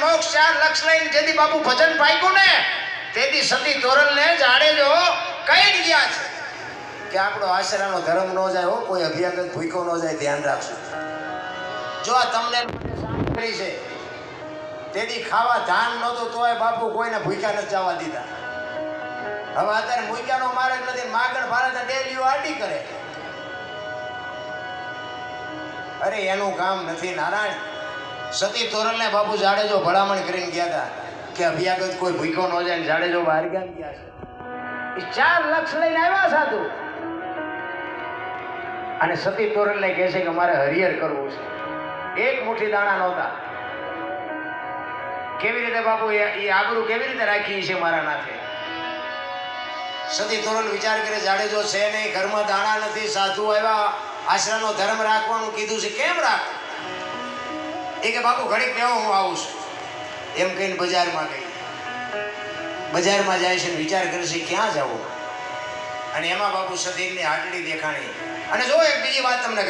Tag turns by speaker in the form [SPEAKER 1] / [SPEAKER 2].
[SPEAKER 1] મોક્ષ ચાર લક્ષ લઈને જેથી બાપુ ભજન પાક્યું ને તેથી સતી તોરલને જાડેજો કઈ ગયા છે. કે આપણો આશરાનો ધર્મ ન જાય હો, કોઈ અભિયાગત ભૂખ્યો ન જાય, ધ્યાન રાખશું જો આ તમને કરી છે તેથી ખાવા ધાન નહોતું, તોય બાપુ કોઈને ભૂખ્યા નથી જવા દીધા. હવે અત્યારે ભૂખ્યાનો માર્ગ નથી, માગણ ભારત ડેલીઓ આટી કરે. અરે એનું કામ નથી નારાયણ. સતી તોરલને બાપુ જાડેજો ભલામણ કરીને ગયા હતા કે અભિયાગત કોઈ ભૂખો ન જાય જાડેજો બહાર ગયા ગયા છે? એ ચાર લક્ષ લઈને આવ્યા સાધુ અને સતી તોરલને કહે છે કે મારે હરિહર કરવું છે. એક મુઠ્ઠી દાણા નહોતા. કેવી રીતે બાપુ એ આબરૂ કેવી રીતે રાખી છે મારા નાથે? સતી તોરલ વિચાર કરે, જાડેજો છે નહીં, ઘરમાં દાણા નથી, સાધુ આવ્યા આશ્રમનો ધર્મ રાખવાનું કીધું છે. કેમ રાખ? એ કે બાપુ ઘડીક બેહો, હું આવું છું. એમ કહીને બજારમાં ગઈ. બજારમાં જાય છે વિચાર કરે છે ક્યાં જવું? અને એમાં બાપુ સતીની હાટડી દેખાણી. અને જો એક બીજી વાત તમને